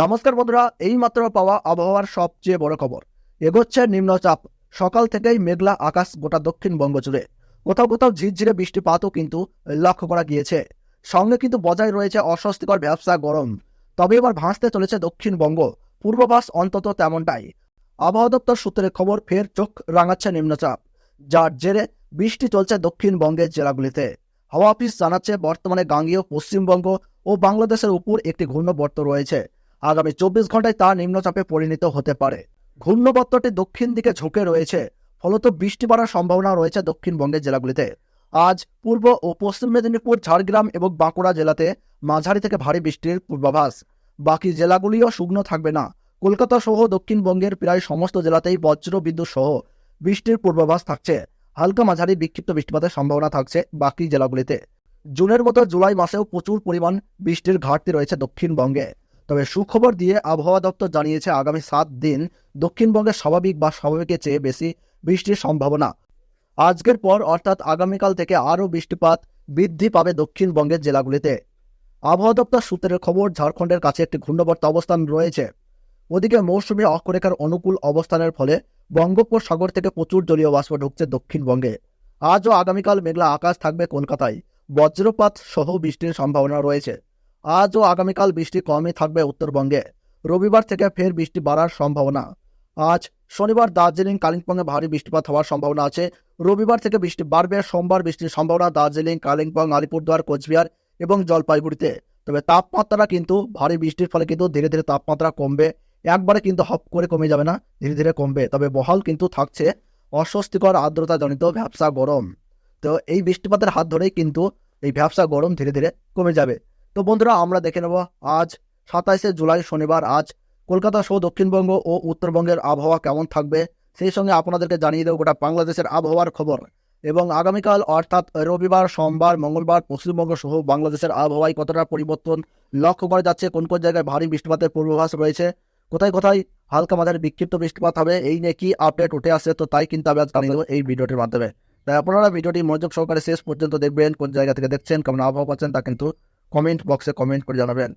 নমস্কার বন্ধুরা, এইমাত্র পাওয়া আবহাওয়ার সবচেয়ে বড় খবর। এগোচ্ছে নিম্নচাপ। সকাল থেকেই মেঘলা আকাশ গোটা দক্ষিণবঙ্গ জুড়ে কোথাও কোথাও ঝিরঝিরে বৃষ্টিপাতও কিন্তু লক্ষ্য করা গিয়েছে। সঙ্গে কিন্তু বজায় রয়েছে অস্বস্তিকর ব্যবসা গরম। তবে এবার ভাসতে চলেছে দক্ষিণবঙ্গ। পূর্বাভাস অন্তত তেমনটাই। আবহাওয়া দপ্তর সূত্রে খবর, ফের চোখ রাঙাচ্ছে নিম্নচাপ। যার জেরে বৃষ্টি চলছে দক্ষিণবঙ্গের জেলাগুলিতে। হাওয়া অফিস জানাচ্ছে, বর্তমানে গাঙ্গীয় পশ্চিমবঙ্গ ও বাংলাদেশের উপর একটি ঘূর্ণবর্ত রয়েছে। আগামী চব্বিশ ঘন্টায় তা নিম্নচাপে পরিণত হতে পারে। ঘূর্ণবর্তটি দক্ষিণ দিকে ঝুঁকে রয়েছে, ফলত বৃষ্টি বাড়ার সম্ভাবনা রয়েছে দক্ষিণবঙ্গের জেলাগুলিতে। আজ পূর্ব ও পশ্চিম মেদিনীপুর, ঝাড়গ্রাম এবং বাঁকুড়া জেলাতে মাঝারি থেকে ভারী বৃষ্টির পূর্বাভাস। বাকি জেলাগুলিও শুকনো থাকবে না। কলকাতা সহ দক্ষিণবঙ্গের প্রায় সমস্ত জেলাতেই বজ্র বিদ্যুৎ সহ বৃষ্টির পূর্বাভাস থাকছে। হালকা মাঝারি বিক্ষিপ্ত বৃষ্টিপাতের সম্ভাবনা থাকছে বাকি জেলাগুলিতে। জুনের মতো জুলাই মাসেও প্রচুর পরিমাণ বৃষ্টির ঘাটতি রয়েছে দক্ষিণবঙ্গে। তবে সুখবর দিয়ে আবহাওয়া দপ্তর জানিয়েছে আগামী সাত দিন দক্ষিণবঙ্গে স্বাভাবিক বা স্বাভাবিকের চেয়ে বেশি বৃষ্টির সম্ভাবনা। আজকের পর অর্থাৎ আগামীকাল থেকে আরও বৃষ্টিপাত বৃদ্ধি পাবে দক্ষিণবঙ্গের জেলাগুলিতে। আবহাওয়া দপ্তর সূত্রের খবর, ঝাড়খণ্ডের কাছে একটি ঘূর্ণবর্ত অবস্থান রয়েছে। ওদিকে মৌসুমী অক্ষরেখার অনুকূল অবস্থানের ফলে বঙ্গোপসাগর থেকে প্রচুর জলীয় বাষ্প ঢুকছে দক্ষিণবঙ্গে। আজ ও আগামীকাল মেঘলা আকাশ থাকবে কলকাতায়। বজ্রপাত সহ বৃষ্টির সম্ভাবনা রয়েছে। আজ ও আগামীকাল বৃষ্টি কমই থাকবে উত্তরবঙ্গে। রবিবার থেকে ফের বৃষ্টি বাড়ার সম্ভাবনা। আজ শনিবার দার্জিলিং, কালিম্পংয়ে ভারী বৃষ্টিপাত হওয়ার সম্ভাবনা আছে। রবিবার থেকে বৃষ্টি বাড়বে, সোমবার বৃষ্টির সম্ভাবনা দার্জিলিং, কালিম্পং, আলিপুরদুয়ার, কোচবিহার এবং জলপাইগুড়িতে। তবে তাপমাত্রা কিন্তু ভারী বৃষ্টির ফলে কিন্তু ধীরে ধীরে তাপমাত্রা কমবে। একবারে কিন্তু হপ করে কমে যাবে না, ধীরে ধীরে কমবে। তবে বহাল কিন্তু থাকছে অস্বস্তিকর আর্দ্রতাজনিত ব্যবসা গরম। তো এই বৃষ্টিপাতের হাত ধরেই কিন্তু এই ব্যবসা গরম ধীরে ধীরে কমে যাবে। তো বন্ধুরা, আমরা দেখে নেব আজ সাতাইশে জুলাই শনিবার। আজ কলকাতা সহ দক্ষিণবঙ্গ ও উত্তরবঙ্গের আবহাওয়া কেমন থাকবে সেই সঙ্গে আপনাদেরকে জানিয়ে দেবো গোটা বাংলাদেশের আবহাওয়ার খবর। এবং আগামীকাল অর্থাৎ রবিবার, সোমবার, মঙ্গলবার, পশ্চিমবঙ্গ সহ বাংলাদেশের আবহাওয়ায় কতটা পরিবর্তন লক্ষ্য করা যাচ্ছে, কোন কোন জায়গায় ভারী বৃষ্টিপাতের পূর্বাভাস রয়েছে, কোথায় কোথায় হালকা মাঝারি বিক্ষিপ্ত বৃষ্টিপাত হবে, এই নিয়ে কি আপডেট উঠে আসে তো তাই কিন্তু আমি আজ জানিয়ে দেবো এই ভিডিওটির মাধ্যমে। তাই আপনারা ভিডিওটি মনোযোগ সহকারে শেষ পর্যন্ত দেখবেন, কোন জায়গা থেকে দেখছেন, কেমন আবহাওয়া পাচ্ছেন তা কিন্তু কমেন্ট বক্সে কমেন্ট করে জানাবেন।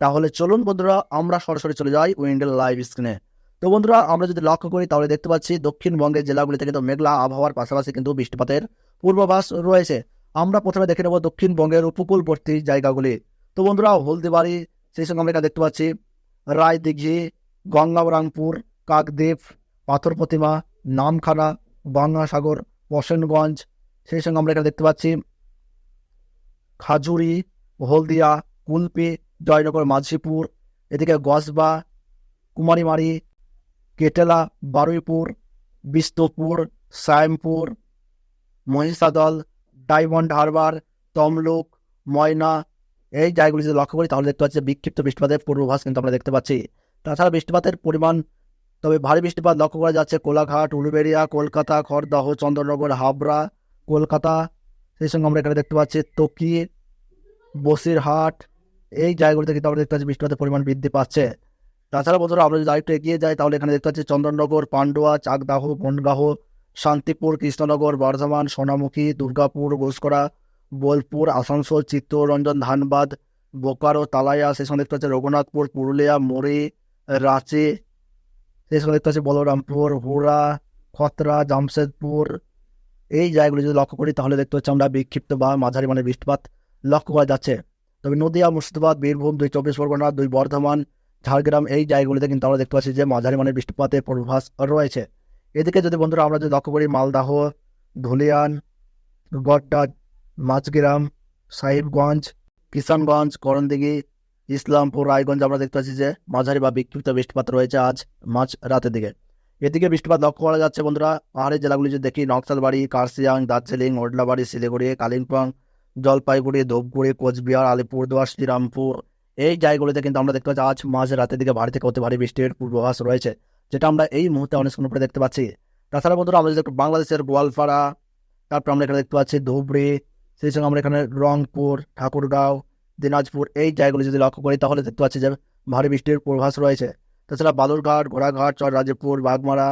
তাহলে চলুন বন্ধুরা, আমরা সরাসরি চলে যাই উইন্ডেল লাইভ স্ক্রিনে। তো বন্ধুরা, আমরা যদি লক্ষ্য করি, তাহলে দেখতে পাচ্ছি দক্ষিণবঙ্গের জেলাগুলিতে কিন্তু মেঘলা আবহাওয়ার পাশাপাশি কিন্তু বৃষ্টিপাতের পূর্বাভাস রয়েছে। আমরা প্রথমে দেখে নেব দক্ষিণবঙ্গের উপকূলবর্তী জায়গাগুলি। তো বন্ধুরা, হলদিবাড়ি সেই সঙ্গে আমরা দেখতে পাচ্ছি রায়দিঘি গঙ্গারামপুর কাকদ্বীপ পাথর প্রতিমা নামখানা গঙ্গাসাগর বসেনগঞ্জ সেই সঙ্গে আমরা এখানে দেখতে পাচ্ছি খাজুরি হলদিয়া কুলপি জয়নগর, মাঝিপুর, এদিকে গসবা কুমারীমারি, কেটেলা, বারুইপুর বিস্তপুর সায়েমপুর, মহিষাদল, ডায়মন্ড হারবার, তমলুক, ময়না, এই জায়গাগুলি যদি লক্ষ্য করি তাহলে দেখতে পাচ্ছি বিক্ষিপ্ত বৃষ্টিপাতের পূর্বাভাস কিন্তু আমরা দেখতে পাচ্ছি। তাছাড়া বৃষ্টিপাতের পরিমাণ তবে ভারী বৃষ্টিপাত লক্ষ্য করা যাচ্ছে কোলাঘাট উলুবেড়িয়া কলকাতা, খড়দহ, চন্দ্রনগর, হাবড়া, কলকাতা, সেই সঙ্গে আমরা এখানে দেখতে পাচ্ছি তকি বসিরহাট এই জায়গাগুলিতে কিন্তু আমরা দেখতে পাচ্ছি বৃষ্টিপাতের পরিমাণ বৃদ্ধি পাচ্ছে। তাছাড়া বন্ধুরা, আমরা যদি আরেকটু এগিয়ে যাই, তাহলে এখানে দেখতে পাচ্ছি চন্দননগর পান্ডুয়া, চাকদাহ, বনগাহ, শান্তিপুর, কৃষ্ণনগর, বর্ধমান, সোনামুখী, দুর্গাপুর, ঘোষকরা, বোলপুর, আসানসোল, চিত্তরঞ্জন, ধানবাদ, বোকারো, তালাইয়া, সেই সঙ্গে দেখতে পাচ্ছি রঘুনাথপুর, পুরুলিয়া, মুড়ি, রাঁচি, সেই সঙ্গে দেখতে পাচ্ছি বলরামপুর, হুড়া, খতরা, জামশেদপুর। এই জায়গাগুলি যদি লক্ষ্য করি, তাহলে দেখতে পাচ্ছি আমরা বিক্ষিপ্ত বা মাঝারি মানে বৃষ্টিপাত লক্ষ্য করা যাচ্ছে। তবে নদীয়া, মুর্শিদাবাদ, বীরভূম দুই চব্বিশ পরগনা, দুই বর্ধমান, ঝাড়গ্রাম এই জায়গাগুলিতে কিন্তু আমরা দেখতে পাচ্ছি যে মাঝারি মানের বৃষ্টিপাতের পূর্বাভাস রয়েছে। এদিকে যদি বন্ধুরা আমরা যদি লক্ষ্য করি, মালদাহ, ধুলিয়ান গড্ডা মাঝগ্রাম, সাহিবগঞ্জ, কিষানগঞ্জ, করণদিঘি, ইসলামপুর, রায়গঞ্জ আমরা দেখতে পাচ্ছি যে মাঝারি বা বিক্ষিপ্ত বৃষ্টিপাত রয়েছে আজ মাঝ রাতের দিকে। এদিকে বৃষ্টিপাত লক্ষ্য করা যাচ্ছে বন্ধুরা পাহাড়ের জেলাগুলি যদি দেখি, নকশালবাড়ি কার্সিয়াং দার্জিলিং, ওডলাবাড়ি, শিলিগুড়ি, কালিম্পং জলপাইগুড়ি, ধূপগুড়ি, কোচবিহার, আলিপুরদুয়ার, শ্রীরামপুর, এই জায়গাগুলিতে কিন্তু আমরা দেখতে পাচ্ছি, আজ মাঝ রাতের দিকে ভারী থেকে অতি ভারী বৃষ্টির পূর্বাভাস রয়েছে, যেটা আমরা এই মুহূর্তে অনেক সময় উপরে দেখতে পাচ্ছি। তাছাড়া বন্ধুরা, আমরা যদি বাংলাদেশের গোয়ালপাড়া, তারপর আমরা এখানে দেখতে পাচ্ছি ধুবড়ি, সেই সঙ্গে আমরা এখানে রংপুর, ঠাকুরগাঁও, দিনাজপুর, এই জায়গাগুলি যদি লক্ষ্য করি, তাহলে দেখতে পাচ্ছি যে ভারী বৃষ্টির পূর্বাভাস রয়েছে। তাছাড়া বালুরঘাট, ঘোড়াঘাট, চররাজপুর, বাগমারা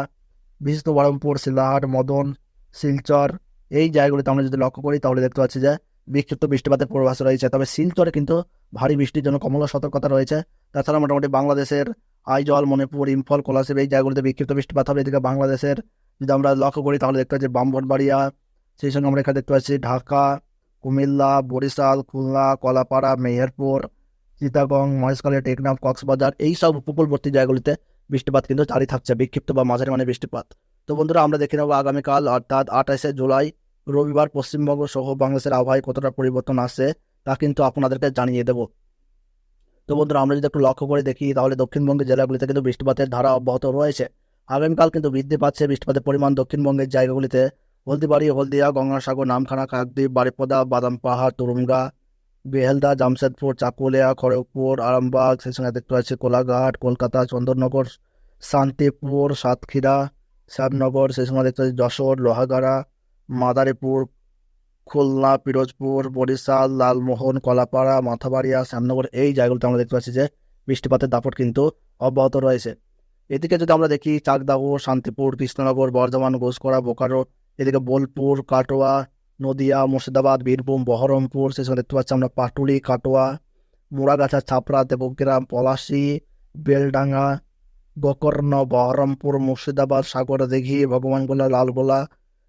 বিষ্ণু বহরমপুর শিলাহাট, মদন, শিলচর, এই জায়গাগুলিতে আমরা যদি লক্ষ্য করি, তাহলে দেখতে পাচ্ছি যে বিক্ষিপ্ত বৃষ্টিপাতের পূর্বাভাস রয়েছে। তবে শিলচরে কিন্তু ভারী বৃষ্টির জন্য কমলা সতর্কতা রয়েছে। তাছাড়া মোটামুটি বাংলাদেশের আইজল মণিপুর, ইম্ফল, কোলাশিব এই জায়গাগুলিতে বিক্ষিপ্ত বৃষ্টিপাত হবে। এদিকে বাংলাদেশের যদি আমরা লক্ষ্য করি, তাহলে দেখতে পাচ্ছি বামভটবাড়িয়া সেই সঙ্গে আমরা এখানে দেখতে পাচ্ছি ঢাকা, কুমিল্লা, বরিশাল, খুলনা, কলাপাড়া, মেহেরপুর চিটাগং মহেশখালী, টেকনাফ, কক্সবাজার এই সব উপকূলবর্তী জায়গাগুলিতে বৃষ্টিপাত কিন্তু জারি থাকছে, বিক্ষিপ্ত বা মাঝারি মানে বৃষ্টিপাত। তো বন্ধুরা, আমরা দেখে নেব আগামীকাল, অর্থাৎ আঠাশে জুলাই রবিবার পশ্চিমবঙ্গ সহ বাংলাদেশের আবহাওয়ায় কতটা পরিবর্তন আসছে, তা কিন্তু আপনাদেরকে জানিয়ে দেব। তো বন্ধুরা, আমরা যদি একটু লক্ষ্য করে দেখি, তাহলে দক্ষিণবঙ্গের জেলাগুলিতে কিন্তু বৃষ্টিপাতের ধারা অব্যাহত রয়েছে। আগামীকাল কিন্তু বৃদ্ধি পাচ্ছে বৃষ্টিপাতের পরিমাণ দক্ষিণবঙ্গের জায়গাগুলিতে। হলদিবাড়ি, হলদিয়া, গঙ্গাসাগর, নামখানা, কাকদ্বীপ, বারিপদা, বাদাম পাহাড় তরুঙ্গা বেহেলদা জামশেদপুর, চাকুলিয়া, খড়গপুর, আরামবাগ সেই সঙ্গে দেখতে পাচ্ছি কোলাঘাট, কলকাতা, চন্দননগর, শান্তিপুর, সাতক্ষীরা, শ্যামনগর সেই সময় দেখতে পাচ্ছি যশোর, লোহাগাড়া মাদারীপুর, খুলনা, পিরোজপুর, বরিশাল, লালমোহন, কলাপাড়া, মাথাবাড়িয়া, শ্যামনগর, এই জায়গাগুলোতে আমরা দেখতে পাচ্ছি যে বৃষ্টিপাতের দাপট কিন্তু অব্যাহত রয়েছে। এদিকে যদি আমরা দেখি চাকদাহ, শান্তিপুর, কৃষ্ণনগর, বর্ধমান, ঘোষকরা, বোকারো, এদিকে বোলপুর, কাটোয়া, নদিয়া, মুর্শিদাবাদ, বীরভূম, বহরমপুর, সেই দেখতে পাচ্ছি আমরা পাটুলি, কাটোয়া, মুড়াগাছা ছাপড়া দেবগ্রাম, পলাশি, বেলডাঙ্গা, গোকর্ণ, বহরমপুর, মুর্শিদাবাদ, সাগরদিঘি, ভগবানগোলা, লালগোলা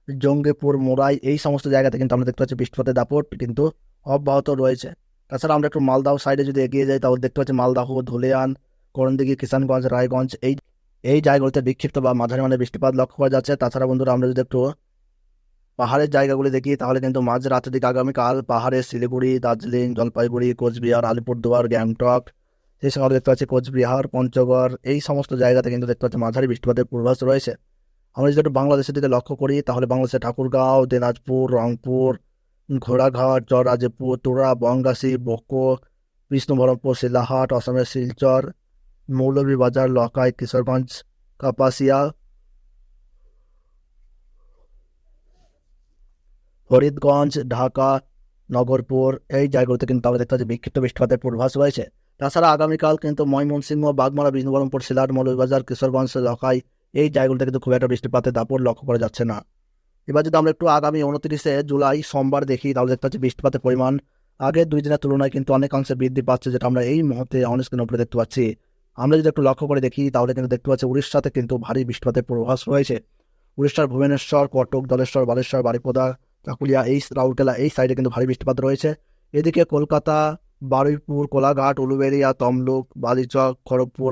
জঙ্গিপুর, মোরাই, এই সমস্ত জায়গাতে কিন্তু আমরা দেখতে পাচ্ছি বৃষ্টিপাতের দাপট কিন্তু অব্যাহত রয়েছে। তাছাড়া আমরা একটু মালদাহ সাইডে যদি এগিয়ে যাই, তাহলে দেখতে পাচ্ছি মালদাহ, ধুলিয়ান, করণদিঘি, কিষানগঞ্জ, রায়গঞ্জ, এই এই জায়গাগুলিতে বিক্ষিপ্ত বা মাঝারি মানে বৃষ্টিপাত লক্ষ্য করা যাচ্ছে। তাছাড়া বন্ধুরা, আমরা যদি একটু পাহাড়ের জায়গাগুলি দেখি, তাহলে কিন্তু মাঝ রাতের দিকে আগামীকাল পাহাড়ে শিলিগুড়ি, দার্জিলিং, জলপাইগুড়ি, কোচবিহার, আলিপুরদুয়ার, গ্যাংটক, সেই সঙ্গে দেখতে পাচ্ছি কোচবিহার, পঞ্চগড়, এই সমস্ত জায়গাতে কিন্তু দেখতে পাচ্ছি মাঝারি বৃষ্টিপাতের পূর্বাস রয়েছে। আমরা যদি বাংলাদেশের দিকে লক্ষ্য করি, তাহলে বাংলাদেশের ঠাকুরগাঁও, দিনাজপুর, রংপুর, ঘোড়াঘাট চররাজপুর তোরা বঙ্গাসী বকো, বিষ্ণুবরমপুর, শিলাহাট, অসমের শিলচর মৌলভীবাজার লকাই, কিশোরগঞ্জ, কাপাসিয়া, ফরিদগঞ্জ, ঢাকা, নগরপুর, এই জায়গাগুলোতে কিন্তু আমরা দেখতে পাচ্ছি বিক্ষিপ্ত বৃষ্টিপাতের পূর্বাভাস রয়েছে। তাছাড়া আগামীকাল কিন্তু ময়মনসিংহ, বাগমারা, বিষ্ণুবরমপুর শিলার মৌলভীবাজার কিশোরগঞ্জ, লকাই এই জায়গাগুলোতে কিন্তু খুব একটা বৃষ্টিপাতের দাপট লক্ষ্য করা যাচ্ছে না। এবার যদি আমরা একটু আগামী উনত্রিশে জুলাই সোমবার দেখি, তাহলে দেখতে পাচ্ছি বৃষ্টিপাতের পরিমাণ আগের দুই দিনের তুলনায় কিন্তু অনেকাংশে বৃদ্ধি পাচ্ছে, যেটা আমরা এই মুহূর্তে অনস্ক্রিন উপরে দেখতে পাচ্ছি। আমরা যদি একটু লক্ষ্য করে দেখি, তাহলে কিন্তু দেখতে পাচ্ছি উড়িষ্যাতে কিন্তু ভারী বৃষ্টিপাতের পূর্বাভাস রয়েছে। উড়িষ্যার ভুবনেশ্বর, কটক, দলেশ্বর, বালেশ্বর, বারিপদা, চাকুলিয়া এই রাউরকেলা, এই সাইডে কিন্তু ভারী বৃষ্টিপাত রয়েছে। এদিকে কলকাতা, বারুইপুর, কোলাঘাট, উলুবেরিয়া, তমলুক, বালিচক, খড়গপুর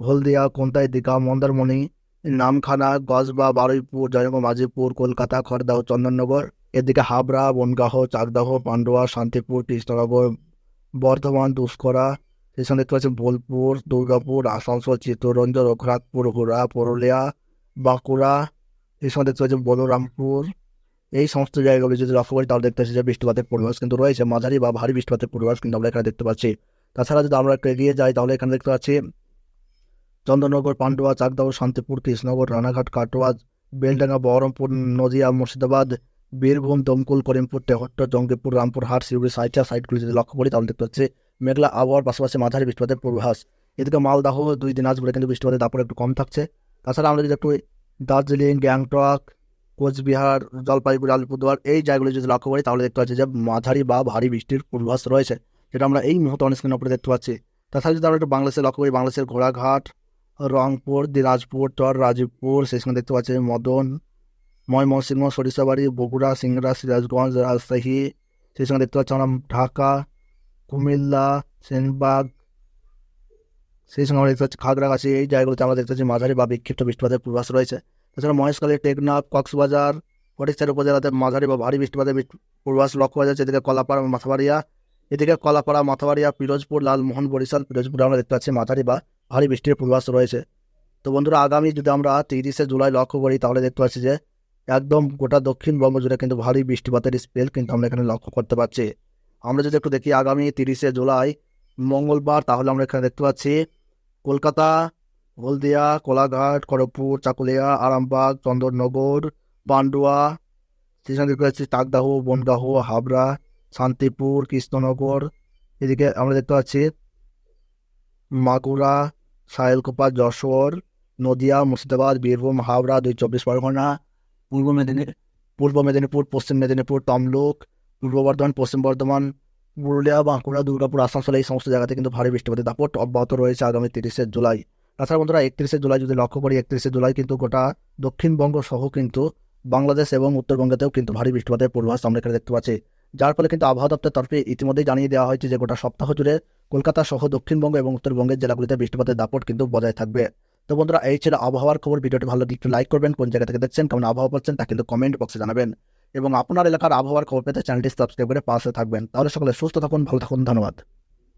হলদিয়া, কোন্তাই, দীঘা, মন্দারমণি, নামখানা, গজবা, বারুইপুর, জয়নগর মাঝিপুর কলকাতা খড়দাহ চন্দননগর। এদিকে হাবড়া, বনগাহ, চাকদাহ, পান্ডুয়া, শান্তিপুর, কৃষ্ণনগর, বর্ধমান, দুষ্করা, সেই সঙ্গে দেখতে পাচ্ছি বোলপুর, দুর্গাপুর, আসানসোল, চিত্তরঞ্জন, রঘুনাথপুর, হুড়া, পুরুলিয়া, বাঁকুড়া এই সঙ্গে দেখতে পাচ্ছি বলরামপুর। এই সমস্ত জায়গাগুলি যদি লক্ষ্য করি, তাহলে দেখতে পাচ্ছি যে বৃষ্টিপাতের পরিবেশ কিন্তু রয়েছে। মাঝারি বা ভারী বৃষ্টিপাতের পরিবেশ কিন্তু আমরা এখানে দেখতে পাচ্ছি। তাছাড়া যদি আমরা একটু এগিয়ে যাই, তাহলে এখানে দেখতে পাচ্ছি চন্দ্রনগর, পান্ডুয়া, চাকদাহ, শান্তিপুর, কৃষ্ণনগর, রানাঘাট, কাটোয়া, বেলডাঙ্গা, বহরমপুর নদিয়া মুর্শিদাবাদ, বীরভূম, দমকুল, করিমপুর, তেহট্ট, জঙ্গিপুর রামপুরহাট শিউড়ি সাইটা সাইটগুলি যদি লক্ষ্য করি তাহলে দেখতে পাচ্ছি মেঘলা আবহাওয়ার পাশাপাশি মাঝারি বৃষ্টিপাতের পূর্বাভাস। এদিকে মালদাহ, দুই দিন আসবে কিন্তু বৃষ্টিপাতের দাপট একটু কম থাকছে। তাছাড়া আমরা যদি একটু দার্জিলিং, গ্যাংটক, কোচবিহার, জলপাইগুড়ি, আলিপুরদুয়ার এই জায়গাগুলি যদি লক্ষ্য করি তাহলে দেখতে পাচ্ছি যে মাঝারি বা ভারী বৃষ্টির পূর্বাভাস রয়েছে। যেটা আমরা এই মুহূর্তে অনেক স্ক্রিনের উপরে দেখতে পাচ্ছি। তাছাড়া যদি আমরা একটু বাংলাদেশে লক্ষ্য করি, বাংলাদেশের ঘোড়াঘাট রংপুর, দিনাজপুর চর রাজীবপুর, সেই সঙ্গে দেখতে পাচ্ছি মদন, ময়মনসিংহ, সরিষাবাড়ি, বগুড়া সিংড়া সিরাজগঞ্জ, রাজশাহী, সেই সঙ্গে দেখতে পাচ্ছি আমরা ঢাকা, কুমিল্লা, সেনবাগ, সেই সঙ্গে আমরা দেখতে পাচ্ছি খাগড়াগাছি, এই জায়গাগুলোতে আমরা দেখতে পাচ্ছি মাঝারি বা বিক্ষিপ্ত বৃষ্টিপাতের পূর্বাস রয়েছে। তাছাড়া মহেশখালী, টেকনাফ, কক্সবাজার ফটিকচার উপজেলাতে মাঝারি বা ভারী বৃষ্টিপাতের পূর্বাস লক্ষ্য করা যাচ্ছে এদিকে কলাপাড়া, মাথাবাড়িয়া, এদিকে কলাপাড়া, মাথাবাড়িয়া, পিরোজপুর, লালমোহন, বরিশাল, পিরোজপুর আমরা দেখতে পাচ্ছি মাঝারি বা ভারী বৃষ্টির পূর্বাস রয়েছে। তো বন্ধুরা, আগামী যদি আমরা তিরিশে জুলাই লক্ষ্য করি, তাহলে দেখতে পাচ্ছি যে একদম গোটা দক্ষিণবঙ্গ জুড়ে কিন্তু ভারী বৃষ্টিপাতের স্পেল কিন্তু আমরা এখানে লক্ষ্য করতে পারছি। আমরা যদি একটু দেখি, আগামী তিরিশে জুলাই মঙ্গলবার, তাহলে আমরা এখানে দেখতে পাচ্ছি কলকাতা, হলদিয়া, কোলাঘাট, খড়গপুর, চাকুলিয়া, আরামবাগ, চন্দননগর, পান্ডুয়া, সেখানে দেখতে পাচ্ছি টাকদাহ, বনগাহ, হাবড়া, শান্তিপুর, কৃষ্ণনগর, এদিকে আমরা দেখতে পাচ্ছি মাগুরা সাহেলকোপা যশোর, নদিয়া, মুর্শিদাবাদ, বীরভূম, হাওড়া, দুই চব্বিশ পরগনা, পূর্ব মেদিনী, পূর্ব মেদিনীপুর, পশ্চিম মেদিনীপুর, তমলুক, পূর্ব বর্ধমান, পশ্চিম বর্ধমান, পুরুলিয়া, বাঁকুড়া, দুর্গাপুর, আসানসোল, এই সমস্ত জায়গাতে কিন্তু ভারী বৃষ্টিপাতের দাপট অব্যাহত রয়েছে আগামী তিরিশে জুলাই। তাছাড়া বন্ধুরা, একত্রিশে জুলাই যদি লক্ষ্য করি, একত্রিশে জুলাই কিন্তু গোটা দক্ষিণবঙ্গ সহ কিন্তু বাংলাদেশ এবং উত্তরবঙ্গেতেও কিন্তু ভারী বৃষ্টিপাতের পূর্বাভাস আমরা এখানে দেখতে পাচ্ছি। যার ফলে কিন্তু আবহাওয়া দপ্তরের তরফে ইতিমধ্যেই জানিয়ে দেওয়া হয়েছে যে গোটা সপ্তাহ জুড়ে কলকাতা সহ দক্ষিণবঙ্গ এবং উত্তরবঙ্গের জেলাগুলিতে বৃষ্টিপাতের দাপট কিন্তু বজায় থাকবে। তো বন্ধুরা, এই ছিল আবহাওয়ার খবর। ভিডিওটি ভালো একটু লাইক করবেন, কোন জায়গা থেকে দেখছেন, কেমন আবহাওয়া পাচ্ছেন তা কিন্তু কমেন্ট বক্সে জানাবেন। এবং আপনার এলাকার আবহাওয়ার খবর পেতে চ্যানেলটি সাবস্ক্রাইব করে পাশে থাকবেন। তাহলে সকলে সুস্থ থাকুন, ভালো থাকুন, ধন্যবাদ।